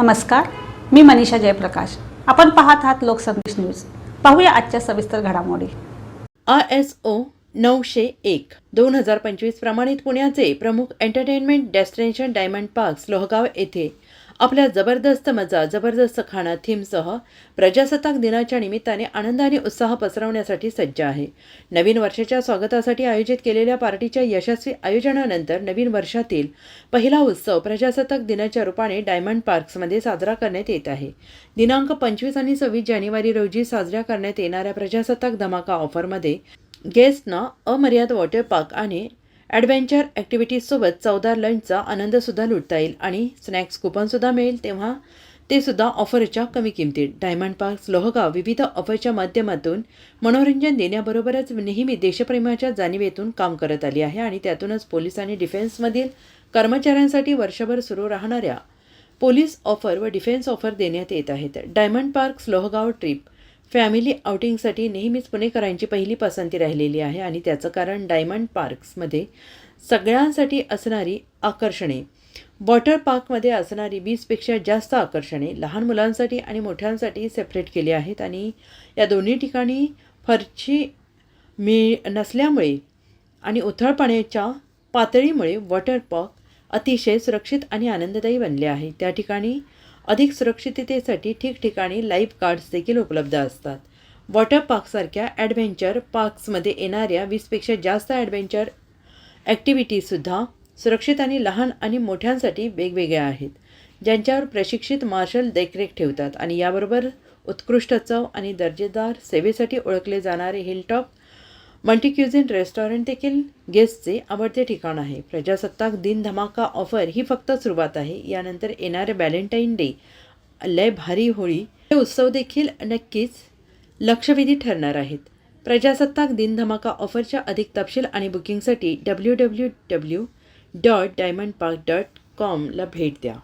नमस्कार मी मनीषा जयप्रकाश. आपण पाहत आहात लोकसंदेश न्यूज. पाहूया आजच्या सविस्तर घडामोडी. आय एस ओ नऊशे एक. दोन हजार पंचवीस प्रमाणित पुण्याचे प्रमुख entertainment destination diamond parks Lohgaon येथे. आपल्या जबरदस्त मजा जबरदस्त खाणं थीमसह प्रजासत्ताक दिनाच्या निमित्ताने आनंद आणि उत्साह पसरवण्यासाठी सज्ज आहे. नवीन वर्षाच्या स्वागतासाठी आयोजित केलेल्या पार्टीच्या यशस्वी आयोजनानंतर नवीन वर्षातील पहिला उत्सव प्रजासत्ताक दिनाच्या रूपाने डायमंड पार्क्समध्ये साजरा करण्यात येत आहे. दिनांक पंचवीस आणि सव्वीस जानेवारी रोजी साजऱ्या करण्यात येणाऱ्या प्रजासत्ताक धमाका ऑफरमध्ये गेस्टना अमर्याद वॉटर पार्क आणि ॲडव्हेंचर ॲक्टिव्हिटीजसोबत चवदार लंचचा आनंदसुद्धा लुटता येईल आणि स्नॅक्स कुपनसुद्धा मिळेल तेव्हा ते सुद्धा ऑफरच्या कमी किमतीत. डायमंड पार्क्स लोहगाव विविध ऑफरच्या माध्यमातून मनोरंजन देण्याबरोबरच नेहमी देशप्रेमाच्या जाणीवेतून काम करत आली आहे आणि त्यातूनच पोलीस आणि डिफेन्समधील कर्मचाऱ्यांसाठी वर्षभर सुरू राहणाऱ्या पोलीस ऑफर व डिफेन्स ऑफर देण्यात येत आहेत. Diamond parks Lohgaon trip family आउटिंगसाठी नेहमीच पुणेकरांची पहिली पसंती राहिलेली आहे आणि त्याचं कारण डायमंड पार्क्समध्ये सगळ्यांसाठी असणारी आकर्षणे. वॉटर पार्कमध्ये असणारी वीसपेक्षा जास्त आकर्षणे लहान मुलांसाठी आणि मोठ्यांसाठी सेपरेट केली आहेत आणि या दोन्ही ठिकाणी फरची मिळ नसल्यामुळे आणि उथळ पाण्याच्या पातळीमुळे वॉटर पार्क अतिशय सुरक्षित आणि आनंददायी बनले आहे. त्या ठिकाणी अधिक सुरक्षिततेसाठी ठिकठिकाणी लाईफ गार्ड्स देखील उपलब्ध असतात. वॉटर पार्कसारख्या ॲडव्हेंचर पार्क्समध्ये येणाऱ्या वीसपेक्षा जास्त ॲडव्हेंचर ॲक्टिव्हिटीजसुद्धा सुरक्षित आणि लहान आणि मोठ्यांसाठी वेगवेगळ्या आहेत ज्यांच्यावर प्रशिक्षित मार्शल देखरेख ठेवतात आणि याबरोबर उत्कृष्ट चव आणि दर्जेदार सेवेसाठी ओळखले जाणारे हिलटॉप मल्टीक्युझिन रेस्टॉरंट देखील गेस्टचे आवडते ठिकाण आहे. प्रजासत्ताक दिन धमाका ऑफर ही फक्त सुरुवात आहे. यानंतर येणारे व्हॅलेंटाईन डे लय भारी होळी हे उत्सव देखील नक्कीच लक्षवेधी ठरणार आहेत. प्रजासत्ताक दिन धमाका ऑफरच्या अधिक तपशील आणि बुकिंगसाठी W W W dot diamond park dot कॉमला भेट द्या.